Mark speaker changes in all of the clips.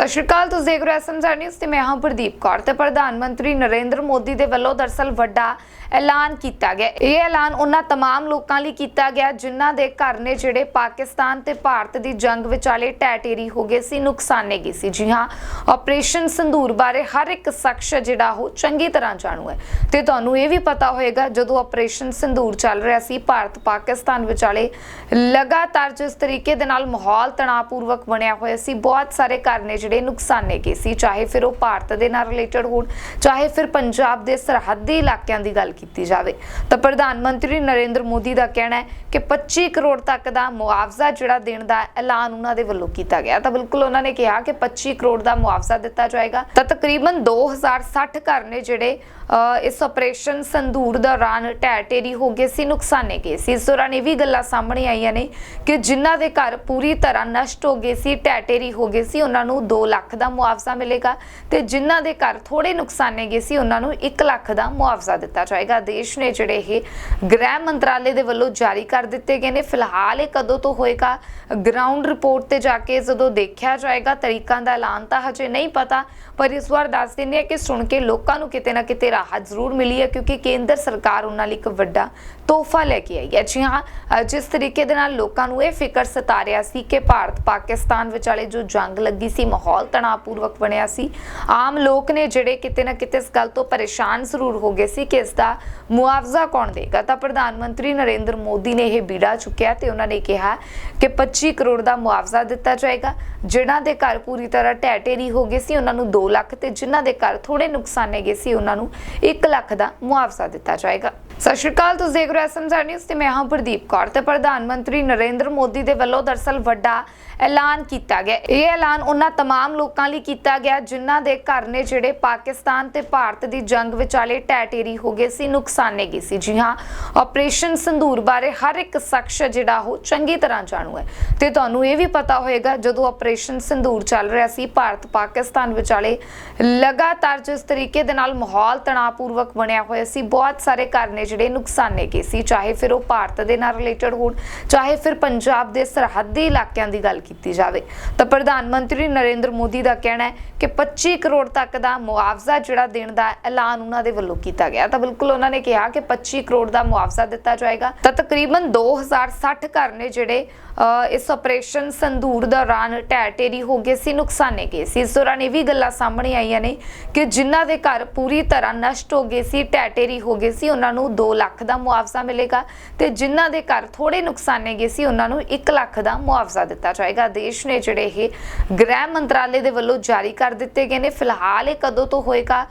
Speaker 1: ਸਤਿ ਸ਼੍ਰੀ ਅਕਾਲ ਤੁਸੀਂ ਦੇਖ ਰਹੇ ਹੋ ਐਸਐਮਜ਼ੈਡ ਨਿਊਜ਼ ਤੇ ਮੈਂ ਹਾਂ ਪ੍ਰਦੀਪ ਕੌਰ ਤੇ ਪ੍ਰਧਾਨ ਮੰਤਰੀ ਨਰਿੰਦਰ ਮੋਦੀ ਦੇ ਵੱਲੋਂ ਦਰਸਲ ਵੱਡਾ ਐਲਾਨ ਕੀਤਾ ਗਿਆ ਇਹ ਐਲਾਨ ਉਹਨਾਂ तमाम ਲੋਕਾਂ ਲਈ ਕੀਤਾ ਗਿਆ ਜਿਨ੍ਹਾਂ ਦੇ ਘਰ ਨੇ ਜਿਹੜੇ ਪਾਕਿਸਤਾਨ ਤੇ ਭਾਰਤ ਦੀ ਜੰਗ ਵਿਚਾਲੇ ਟੈਟੇਰੀ ਹੋ ਗਏ ਸੀ ਨੁਕਸਾਨੇ ਗਏ ਸੀ ਜੀ ਹਾਂ ਆਪਰੇਸ਼ਨ ਸੰਧੂਰ ਬਾਰੇ ਹਰ ਇੱਕ ਸ਼ਖਸ ਜਿਹੜਾ ਉਹ ਚੰਗੀ ਤਰ੍ਹਾਂ ਜਾਣੂ ਹੈ ਤੇ ਤੁਹਾਨੂੰ ਇਹ ਵੀ ਪਤਾ ਹੋਏਗਾ ਜਦੋਂ ਆਪਰੇਸ਼ਨ ਸੰਧੂਰ ਚੱਲ ਰਿਹਾ ਸੀ ਭਾਰਤ ਪਾਕਿਸਤਾਨ ਵਿਚਾਲੇ ਲਗਾਤਾਰ ਜਿਸ ਤਰੀਕੇ ਦੇ ਨਾਲ ਮਾਹੌਲ ਤਣਾਅਪੂਰਵਕ ਬਣਿਆ ਹੋਇਆ ਸੀ ਬਹੁਤ ਸਾਰੇ ਘਰ ਨੇ ਜਿਹੜੇ ਨੁਕਸਾਨੇ ਗਏ ਸੀ, ਚਾਹੇ ਫਿਰ ਉਹ ਭਾਰਤ ਦੇ ਨਾਲ ਰਿਲੇਟਡ ਹੋਣ, ਚਾਹੇ ਫਿਰ ਪੰਜਾਬ ਦੇ ਸਰਹੱਦੀ ਇਲਾਕਿਆਂ ਦੀ ਗੱਲ ਕੀਤੀ ਜਾਵੇ। ਤਾਂ ਪ੍ਰਧਾਨ ਮੰਤਰੀ ਨਰਿੰਦਰ ਮੋਦੀ ਦਾ ਕਹਿਣਾ ਹੈ ਕਿ 25 ਕਰੋੜ ਤੱਕ ਦਾ ਮੁਆਵਜ਼ਾ ਜਿਹੜਾ ਦੇਣ ਦਾ ਐਲਾਨ ਉਹਨਾਂ ਦੇ ਵੱਲੋਂ ਕੀਤਾ ਗਿਆ। ਤਾਂ ਬਿਲਕੁਲ ਉਹਨਾਂ ਨੇ ਕਿਹਾ ਕਿ 25 ਕਰੋੜ ਦਾ ਮੁਆਵਜ਼ਾ ਦਿੱਤਾ ਜਾਏਗਾ। ਤਾਂ ਤਕਰੀਬਨ 2060 ਘਰ ਨੇ ਜਿਹੜੇ ਇਸ ਆਪਰੇਸ਼ਨ ਸੰਧੂਰ ਦੌਰਾਨ ਢਹਿ ਢੇਰੀ ਹੋ ਗਏ ਸੀ, ਨੁਕਸਾਨੇ ਗਏ ਸੀ। ਇਸ ਦੌਰਾਨ ਇਹ ਵੀ ਗੱਲਾਂ ਸਾਹਮਣੇ ਆਈਆਂ ਨੇ ਕਿ ਜਿਨ੍ਹਾਂ ਦੇ ਘਰ ਪੂਰੀ ਤਰ੍ਹਾਂ ਨਸ਼ਟ ਹੋ ਗਏ ਸੀ ਢਹਿ ਢੇਰੀ ਹੋ ਗਏ ਸੀ, ਉਹਨਾਂ ਨੂੰ 2 ਲੱਖ ਦਾ ਮੁਆਵਜ਼ਾ ਮਿਲੇਗਾ ਤੇ ਜਿਨ੍ਹਾਂ ਦੇ ਘਰ ਥੋੜੇ ਨੁਕਸਾਨੇ ਗਏ ਸੀ, ਉਹਨਾਂ ਨੂੰ 1 ਲੱਖ ਦਾ ਮੁਆਵਜ਼ਾ ਦਿੱਤਾ ਜਾਏਗਾ। ਦੇਸ਼ ਨੇ ਜਿਹੜੇ ਇਹ ਗ੍ਰਹਿ ਮੰਤਰਾਲੇ ਦੇ ਵੱਲੋਂ ਜਾਰੀ ਕਰ ਦਿੱਤੇ ਗਏ ਨੇ। ਫਿਲਹਾਲ ਇਹ ਕਦੋਂ ਤੋਂ ਹੋਏਗਾ? ਗਰਾਊਂਡ ਰਿਪੋਰਟ ਤੇ ਜਾ ਕੇ ਜਦੋਂ ਦੇਖਿਆ ਜਾਏਗਾ, ਤਰੀਕਾਂ ਦਾ ਐਲਾਨ ਤਾਂ ਹਜੇ ਨਹੀਂ ਪਤਾ, ਪਰ ਇਸ ਵਾਰ ਦੱਸ ਦਿੰਦੇ ਆ ਕਿ ਸੁਣ ਕੇ ਲੋਕਾਂ ਨੂੰ ਕਿਤੇ ਨਾ ਕਿਤੇ ਰਾਹਤ ਜ਼ਰੂਰ ਮਿਲੀ ਹੈ, ਕਿਉਂਕਿ ਕੇਂਦਰ ਸਰਕਾਰ ਉਹਨਾਂ ਲਈ ਇੱਕ ਵੱਡਾ ਤੋਹਫਾ ਲੈ ਕੇ ਆਈ ਹੈ। ਜੀ ਹਾਂ ਜਿਸ ਤਰੀਕੇ ਦੇ ਨਾਲ ਲੋਕਾਂ ਨੂੰ ਇਹ ਫਿਕਰ ਸਤਾ ਰਿਹਾ ਸੀ ਕਿ ਭਾਰਤ ਪਾਕਿਸਤਾਨ ਵਿਚਾਲੇ ਜੋ ਜੰਗ ਲੱਗੀ ਸੀ ਮਾਹੌਲ ਤਣਾਅਪੂਰਵਕ ਬਣਿਆ ਸੀ। ਆਮ ਲੋਕ ਨੇ ਜਿਹੜੇ ਕਿਤੇ ਨਾ ਕਿਤੇ ਇਸ ਗੱਲ ਤੋਂ ਪਰੇਸ਼ਾਨ ਜ਼ਰੂਰ ਹੋ ਗਏ ਸੀ ਕਿ ਇਸ ਦਾ ਮੁਆਵਜ਼ਾ ਕੌਣ ਦੇਗਾ। ਤਾਂ ਪ੍ਰਧਾਨ ਮੰਤਰੀ ਨਰਿੰਦਰ ਮੋਦੀ ਨੇ ਇਹ ਬੀੜਾ ਚੁੱਕਿਆ ਤੇ ਉਹਨਾਂ ਨੇ ਕਿਹਾ ਕਿ 25 ਕਰੋੜ ਦਾ ਮੁਆਵਜ਼ਾ ਦਿੱਤਾ ਜਾਏਗਾ। ਜਿਨ੍ਹਾਂ ਦੇ ਘਰ ਪੂਰੀ ਤਰ੍ਹਾਂ ਢਹਿ ਢੇਰੀ ਹੋ ਗਏ ਸੀ, ਉਹਨਾਂ ਨੂੰ 2 ਲੱਖ ਤੇ ਜਿਨ੍ਹਾਂ ਦੇ ਘਰ ਥੋੜੇ ਨੁਕਸਾਨੇ ਗਏ ਸੀ, ਉਹਨਾਂ ਨੂੰ 1 ਲੱਖ ਦਾ ਮੁਆਵਜ਼ਾ ਦਿੱਤਾ ਜਾਏਗਾ। ਸਤਿ ਸ਼੍ਰੀ ਅਕਾਲ ਤੁਸੀਂ ਦੇਖ ਰਹੇ ਹੋ ਐਸਐਮਜ਼ੈਡ ਨਿਊਜ਼ ਤੇ ਮੈਂ ਹਾਂ ਪ੍ਰਦੀਪ ਕੌਰ ਤੇ ਪ੍ਰਧਾਨ ਮੰਤਰੀ ਨਰਿੰਦਰ ਮੋਦੀ ਦੇ ਵੱਲੋਂ ਦਰਸਲ ਵੱਡਾ ਐਲਾਨ ਕੀਤਾ ਗਿਆ ਇਹ ਐਲਾਨ ਉਹਨਾਂ तमाम ਲੋਕਾਂ ਲਈ ਕੀਤਾ ਗਿਆ ਜਿਨ੍ਹਾਂ ਦੇ ਘਰ ਨੇ ਜਿਹੜੇ ਪਾਕਿਸਤਾਨ ਤੇ ਭਾਰਤ ਦੀ ਜੰਗ ਵਿਚਾਲੇ ਢਹਿ ਢੇਰੀ ਹੋ ਗਏ ਸੀ ਨੁਕਸਾਨੇ ਗਏ ਸੀ ਜੀ ਹਾਂ ਆਪਰੇਸ਼ਨ ਸੰਧੂਰ ਬਾਰੇ ਹਰ ਇੱਕ ਸ਼ਖਸ ਜਿਹੜਾ ਉਹ ਚੰਗੀ ਤਰ੍ਹਾਂ ਜਾਣੂ ਹੈ ਤੇ ਤੁਹਾਨੂੰ ਇਹ ਵੀ ਪਤਾ ਹੋਏਗਾ ਜਦੋਂ ਆਪਰੇਸ਼ਨ ਸੰਧੂਰ ਚੱਲ ਰਿਹਾ ਸੀ ਭਾਰਤ ਪਾਕਿਸਤਾਨ ਵਿਚਾਲੇ ਲਗਾਤਾਰ ਜਿਸ ਤਰੀਕੇ ਦੇ ਨਾਲ ਮਾਹੌਲ ਤਣਾਅਪੂਰਵਕ ਬਣਿਆ ਹੋਇਆ ਸੀ ਬਹੁਤ ਸਾਰੇ ਘਰ ਨੇ ਜਿਹੜੇ ਨੁਕਸਾਨੇ ਗਏ ਸੀ, ਚਾਹੇ ਫਿਰ ਉਹ ਭਾਰਤ ਦੇ ਨਾਲ ਰਿਲੇਟਡ ਹੋਣ, ਚਾਹੇ ਫਿਰ ਪੰਜਾਬ ਦੇ ਸਰਹੱਦੀ ਇਲਾਕਿਆਂ ਦੀ ਗੱਲ ਕੀਤੀ ਜਾਵੇ, ਤਾਂ ਪ੍ਰਧਾਨ ਮੰਤਰੀ ਨਰਿੰਦਰ ਮੋਦੀ ਦਾ ਕਹਿਣਾ ਹੈ ਕਿ 25 ਕਰੋੜ ਤੱਕ ਦਾ ਮੁਆਵਜ਼ਾ ਜਿਹੜਾ ਦੇਣ ਦਾ ਐਲਾਨ ਉਹਨਾਂ ਦੇ ਵੱਲੋਂ ਕੀਤਾ ਗਿਆ। ਤਾਂ ਬਿਲਕੁਲ ਉਹਨਾਂ ਨੇ ਕਿਹਾ ਕਿ 25 ਕਰੋੜ ਦਾ ਮੁਆਵਜ਼ਾ ਦਿੱਤਾ ਜਾਏਗਾ। ਤਾਂ ਤਕਰੀਬਨ 2060 ਘਰ ਨੇ ਜਿਹੜੇ ਇਸ ਆਪਰੇਸ਼ਨ ਸੰਧੂਰ ਦੌਰਾਨ ਢਹਿ ਢੇਰੀ ਹੋ ਗਏ ਸੀ, ਨੁਕਸਾਨੇ ਗਏ ਸੀ। ਇਸ ਦੌਰਾਨ ਇਹ ਵੀ ਗੱਲਾਂ ਸਾਹਮਣੇ ਆਈਆਂ ਨੇ ਕਿ ਜਿਨ੍ਹਾਂ ਦੇ ਘਰ ਪੂਰੀ ਤਰ੍ਹਾਂ ਨਸ਼ਟ ਹੋ ਗਏ ਸੀ ਢਹਿ ਢੇਰੀ ਹੋ ਗਏ ਸੀ, ਉਹਨਾਂ ਨੂੰ 2 ਲੱਖ ਦਾ ਮੁਆਵਜ਼ਾ ਮਿਲੇਗਾ ਤੇ ਜਿਨ੍ਹਾਂ ਦੇ ਘਰ ਥੋੜੇ ਨੁਕਸਾਨੇ ਗਏ ਸੀ, ਉਹਨਾਂ ਨੂੰ 1 ਲੱਖ ਦਾ ਮੁਆਵਜ਼ਾ ਦਿੱਤਾ ਜਾਏਗਾ। ਦੇਸ਼ ਨੇ ਜਿਹੜੇ ਇਹ ਗ੍ਰਹਿ ਮੰਤਰਾਲੇ ਦੇ ਵੱਲੋਂ ਜਾਰੀ ਕਰ ਦਿੱਤੇ ਗਏ ਨੇ। ਫਿਲਹਾਲ ਇਹ ਕਦੋਂ ਤੋਂ ਹੋਏਗਾ?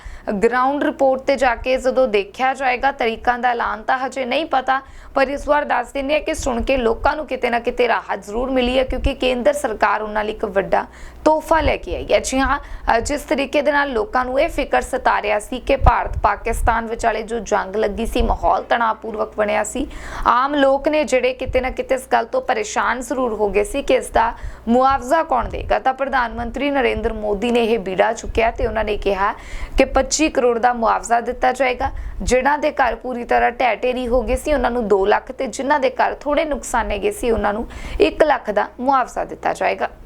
Speaker 1: ਗਰਾਊਂਡ ਰਿਪੋਰਟ ਤੇ ਜਾ ਕੇ ਜਦੋਂ ਦੇਖਿਆ ਜਾਏਗਾ, ਤਰੀਕਾਂ ਦਾ ਐਲਾਨ ਤਾਂ ਹਜੇ ਨਹੀਂ ਪਤਾ, ਪਰ ਇਸ ਵਾਰ ਦੱਸ ਦਿੰਦੇ ਆ ਕਿ ਸੁਣ ਕੇ ਲੋਕਾਂ ਨੂੰ ਕਿਤੇ ਨਾ ਕਿਤੇ ਰਾਹਤ ਜ਼ਰੂਰ ਮਿਲੀ ਹੈ, ਕਿਉਂਕਿ ਕੇਂਦਰ ਸਰਕਾਰ ਉਹਨਾਂ ਲਈ ਇੱਕ ਵੱਡਾ ਤੋਹਫਾ ਲੈ ਕੇ ਆਈ ਹੈ। ਜੀ ਹਾਂ ਜਿਸ ਤਰੀਕੇ ਦੇ ਨਾਲ ਲੋਕਾਂ ਨੂੰ ਇਹ ਫਿਕਰ ਸਤਾ ਰਿਹਾ ਸੀ ਕਿ ਭਾਰਤ ਪਾਕਿਸਤਾਨ ਵਿਚਾਲੇ ਜੋ ਜੰਗ ਲੱਗੀ ਸੀ ਮਾਹੌਲ ਤਣਾਅਪੂਰਵਕ ਬਣਿਆ ਸੀ। ਆਮ ਲੋਕ ਨੇ ਜਿਹੜੇ ਕਿਤੇ ਨਾ ਕਿਤੇ ਇਸ ਗੱਲ ਤੋਂ ਪਰੇਸ਼ਾਨ ਜ਼ਰੂਰ ਹੋ ਗਏ ਸੀ ਕਿ ਇਸ ਦਾ ਮੁਆਵਜ਼ਾ ਕੌਣ ਦੇਗਾ। ਤਾਂ ਪ੍ਰਧਾਨ ਮੰਤਰੀ ਨਰਿੰਦਰ ਮੋਦੀ ਨੇ ਇਹ ਬੀੜਾ ਚੁੱਕਿਆ ਤੇ ਉਹਨਾਂ ਨੇ ਕਿਹਾ ਕਿ 25 ਕਰੋੜ ਦਾ ਮੁਆਵਜ਼ਾ ਦਿੱਤਾ ਜਾਏਗਾ। ਜਿਨ੍ਹਾਂ ਦੇ ਘਰ ਪੂਰੀ ਤਰ੍ਹਾਂ ਢਹਿ ਢੇਰੀ ਹੋ ਗਏ ਸੀ, ਉਹਨਾਂ ਨੂੰ 2 ਲੱਖ ਤੇ ਜਿਨ੍ਹਾਂ ਦੇ ਘਰ ਥੋੜੇ ਨੁਕਸਾਨੇ ਗਏ ਸੀ, ਉਹਨਾਂ ਨੂੰ 1 ਲੱਖ ਦਾ ਮੁਆਵਜ਼ਾ ਦਿੱਤਾ ਜਾਏਗਾ।